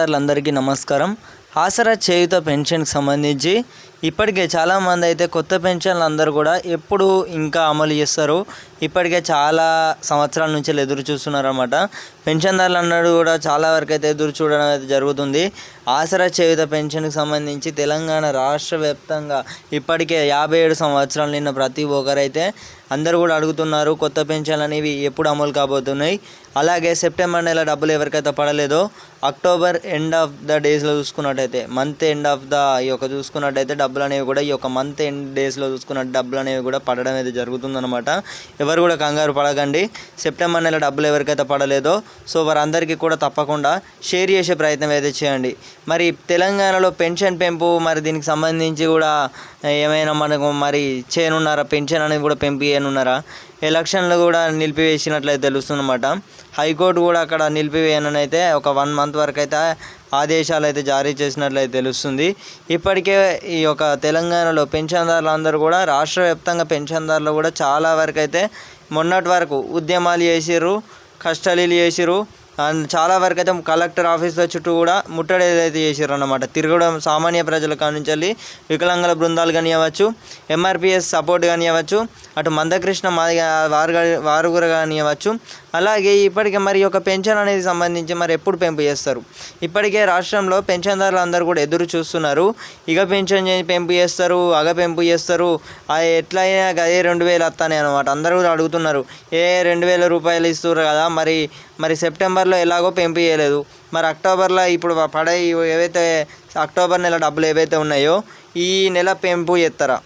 అందరికీ నమస్కారం. ఆసరా చేయుత పెన్షన్కి సంబంధించి ఇప్పటికే చాలామంది అయితే కొత్త పెన్షన్లు అందరూ కూడా ఎప్పుడు ఇంకా అమలు చేస్తారు. ఇప్పటికే చాలా సంవత్సరాల నుంచి ఎదురు చూస్తున్నారన్నమాట. పెన్షన్దారులు అన్నాడు కూడా చాలా వరకు అయితే ఎదురు చూడడం అయితే జరుగుతుంది. ఆసరా చేయుత పెన్షన్కి సంబంధించి తెలంగాణ రాష్ట్ర వ్యాప్తంగా ఇప్పటికే యాభై ఏడు సంవత్సరాలు నిన్న ప్రతి ఒక్కరైతే అందరూ కూడా అడుగుతున్నారు కొత్త పెన్షన్లు అనేవి ఎప్పుడు అమలు కాబోతున్నాయి? అలాగే సెప్టెంబర్ నెల డబ్బులు ఎవరికైతే పడలేదో అక్టోబర్ ఎండ్ ఆఫ్ ద డేస్లో చూసుకున్నట్టయితే మంత్ ఎండ్ ఆఫ్ ద ఈ యొక్క చూసుకున్నట్టయితే డబ్బులు అనేవి కూడా ఈ యొక్క మంత్ ఎండ్ డేస్లో చూసుకున్న డబ్బులు అనేవి కూడా పడడం అయితే జరుగుతుందన్నమాట. ఎవరు కూడా కంగారు పడకండి. సెప్టెంబర్ నెల డబ్బులు ఎవరికైతే పడలేదో సో వారందరికీ కూడా తప్పకుండా షేర్ చేసే ప్రయత్నం అయితే చేయండి. మరి తెలంగాణలో పెన్షన్ పెంపు మరి దీనికి సంబంధించి కూడా ఏమైనా మనకు మరి చేయనున్నారా? పెన్షన్ అనేది కూడా పెంపు చేయనున్నారా ఎలక్షన్లు కూడా నిలిపివేసినట్లయితే తెలుస్తుందన్నమాట. హైకోర్టు కూడా అక్కడ నిలిపివేయనైతే ఒక వన్ మంత్ వరకు అయితే ఆదేశాలు అయితే జారీ చేసినట్లయితే తెలుస్తుంది. ఇప్పటికే ఈ యొక్క తెలంగాణలో పెన్షన్దారులు అందరూ కూడా రాష్ట్ర వ్యాప్తంగా పెన్షన్దారులు కూడా చాలా వరకు అయితే మొన్నటి వరకు ఉద్యమాలు చేసిర్రు కష్టాలు చేసిర్రు. అండ్ చాలా వరకు అయితే కలెక్టర్ ఆఫీసుల చుట్టూ కూడా ముట్టడి ఏదైతే చేసారు అన్నమాట తిరగడం సామాన్య ప్రజల కానించాలి వెళ్ళి వికలాంగుల బృందాలు కానివ్వచ్చు ఎంఆర్పిఎస్ సపోర్ట్ కానివ్వచ్చు అటు మందకృష్ణ మా వారు వారు కూడా కానివ్వచ్చు అలాగే ఇప్పటికే మరి ఒక పెన్షన్ అనేది సంబంధించి మరి ఎప్పుడు పెంపు చేస్తారు? ఇప్పటికే రాష్ట్రంలో పెన్షన్దారులు అందరూ కూడా ఎదురు చూస్తున్నారు. ఇక పెన్షన్ పెంపు చేస్తారు అగ పెంపు చేస్తారు. అది ఎట్లా అయినా అదే రెండు వేలు వస్తాయి అనమాట అందరూ కూడా అడుగుతున్నారు. ఏ రెండు వేల రూపాయలు ఇస్తున్నారు కదా మరి మరి సెప్టెంబర్లో ఎలాగో పెంపు చేయలేదు. మరి అక్టోబర్లో ఇప్పుడు పడే ఏవైతే అక్టోబర్ నెల డబ్బులు ఏవైతే ఉన్నాయో ఈ నెల పెంపు చేస్తారా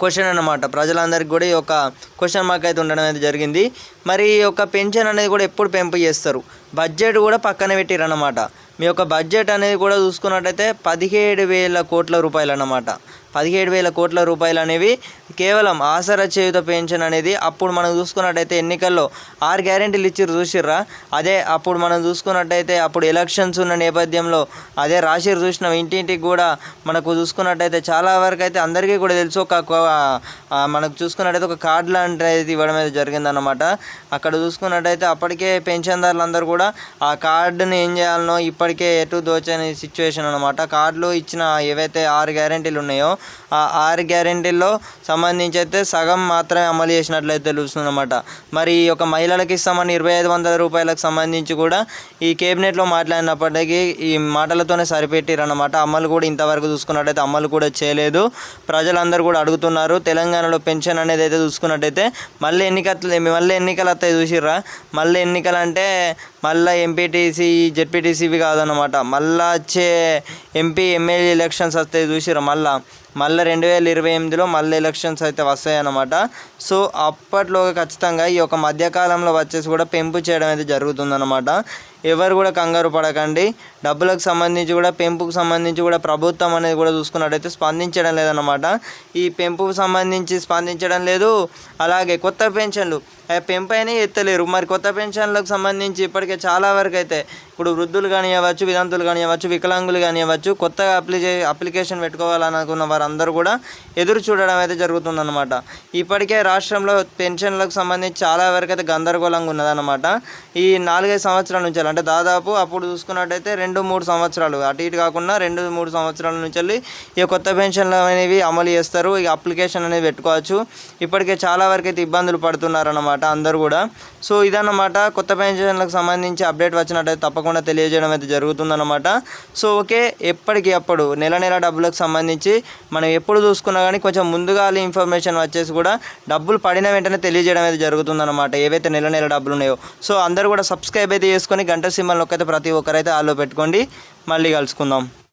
క్వశ్చన్ అన్నమాట. ప్రజలందరికీ కూడా ఈ యొక్క క్వశ్చన్ మార్క్ అయితే ఉండడం అయితే జరిగింది. మరి ఈ యొక్క పెన్షన్ అనేది కూడా ఎప్పుడు పెంపు చేస్తారు? బడ్జెట్ కూడా పక్కన పెట్టిరన్నమాట. మీ యొక్క బడ్జెట్ అనేది కూడా చూసుకున్నట్టయితే పదిహేడు వేల కోట్ల రూపాయలు అన్నమాట పదిహేడు వేల కోట్ల రూపాయలు అనేవి కేవలం ఆసరా చేయుత పెన్షన్ అనేది అప్పుడు మనం చూసుకున్నట్టయితే ఎన్నికల్లో ఆరు గ్యారెంటీలు ఇచ్చిర్రు చూసిర్రా? అదే అప్పుడు మనం చూసుకున్నట్టయితే అప్పుడు ఎలక్షన్స్ ఉన్న నేపథ్యంలో అదే రాసిరు చూసినాం. ఇంటింటికి కూడా మనకు చూసుకున్నట్టయితే చాలా వరకు అయితే అందరికీ కూడా తెలుసు. ఒక మనకు చూసుకున్నట్టయితే ఒక కార్డు లాంటిది ఇవ్వడం అయితే జరిగిందన్నమాట. అక్కడ చూసుకున్నట్టయితే అప్పటికే పెన్షన్దారులందరూ కూడా ఆ కార్డుని ఏం చేయాలనో ఇప్పటికే ఎటు దోచని సిచ్యువేషన్ అనమాట కార్డులు ఇచ్చిన ఏవైతే ఆరు గ్యారెంటీలు ఉన్నాయో ఆ ఆరు గ్యారెంటీల్లో సంబంధించి అయితే సగం మాత్రమే అమలు చేసినట్లయితే తెలుస్తుంది అనమాట మరి ఈ యొక్క మహిళలకు ఇస్తామని ఇరవై ఐదు వందల రూపాయలకు సంబంధించి కూడా ఈ కేబినెట్లో మాట్లాడినప్పటికీ ఈ మాటలతోనే సరిపెట్టిరన్నమాట. అమలు కూడా ఇంతవరకు చూసుకున్నట్టయితే అమలు కూడా చేయలేదు. ప్రజలందరూ కూడా అడుగుతున్నారు తెలంగాణలో పెన్షన్ అనేది అయితే చూసుకున్నట్టయితే మళ్ళీ ఎన్నికలు మళ్ళీ ఎన్నికలు వస్తాయి చూసిర్రా? మళ్ళీ ఎన్నికలు అంటే మళ్ళీ ఎంపీటీసీ జెడ్పీటీసీవి కాదన్నమాట. మళ్ళీ వచ్చే ఎంపీ ఎమ్మెల్యే ఎలక్షన్స్ వస్తాయి చూసిరా మళ్ళీ. మళ్ళీ రెండు వేల ఇరవై ఎనిమిదిలో మళ్ళీ ఎలక్షన్స్ అయితే వస్తాయన్నమాట. సో అప్పట్లో ఖచ్చితంగా ఈ యొక్క మధ్యకాలంలో వచ్చేసి కూడా పెంపు చేయడం అయితే జరుగుతుందన్నమాట. ఎవరు కూడా కంగారు పడకండి. డబ్బులకు సంబంధించి కూడా పెంపుకు సంబంధించి కూడా ప్రభుత్వం అనేది కూడా చూసుకున్నట్టయితే స్పందించడం లేదన్నమాట. ఈ పెంపుకు సంబంధించి స్పందించడం లేదు. అలాగే కొత్త పెన్షన్లు. పెంపు అయినా ఎత్తలేరు. మరి కొత్త పెన్షన్లకు సంబంధించి ఇప్పటికే చాలా వరకు అయితే ఇప్పుడు వృద్ధులు కానివ్వచ్చు విదంతులు కానివ్వచ్చు వికలాంగులు కానివ్వచ్చు కొత్తగా అప్లికే అప్లికేషన్ పెట్టుకోవాలని అనుకున్న వారందరూ కూడా ఎదురు చూడడం అయితే జరుగుతుందన్నమాట. ఇప్పటికే రాష్ట్రంలో పెన్షన్లకు సంబంధించి చాలా వరకు అయితే గందరగోళంగా ఉన్నదన్నమాట. ఈ నాలుగైదు సంవత్సరాల నుంచి అంటే దాదాపు అప్పుడు చూసుకున్నట్టయితే రెండు మూడు సంవత్సరాలు అటు ఇటు కాకుండా రెండు మూడు సంవత్సరాల నుంచి వెళ్ళి ఈ కొత్త పెన్షన్లు అనేవి అమలు చేస్తారు. ఇక అప్లికేషన్ అనేది పెట్టుకోవచ్చు. ఇప్పటికే చాలా వరకు అయితే ఇబ్బందులు పడుతున్నారన్నమాట. అందరూ కూడా. సో ఇదన్నమాట కొత్త పెన్షన్లకు సంబంధించి అప్డేట్ వచ్చినట్టయితే తప్పకుండా తెలియజేయడం అయితే జరుగుతుందన్నమాట. సో ఓకే ఎప్పటికి అప్పుడు నెల నెల డబ్బులకు సంబంధించి మనం ఎప్పుడు చూసుకున్నా కానీ కొంచెం ముందుగా ఇన్ఫర్మేషన్ వచ్చేసి కూడా డబ్బులు పడిన వెంటనే తెలియజేయడం అయితే జరుగుతుందన్నమాట ఏవైతే నెల నెల డబ్బులు ఉన్నాయో సో అందరూ కూడా సబ్స్క్రైబ్ అయితే చేసుకొని గంట సింబల్ నొక్కైతే ప్రతి ఒక్కరైతే ఆలో పెట్టుకోండి. మళ్ళీ కలుసుకుందాం.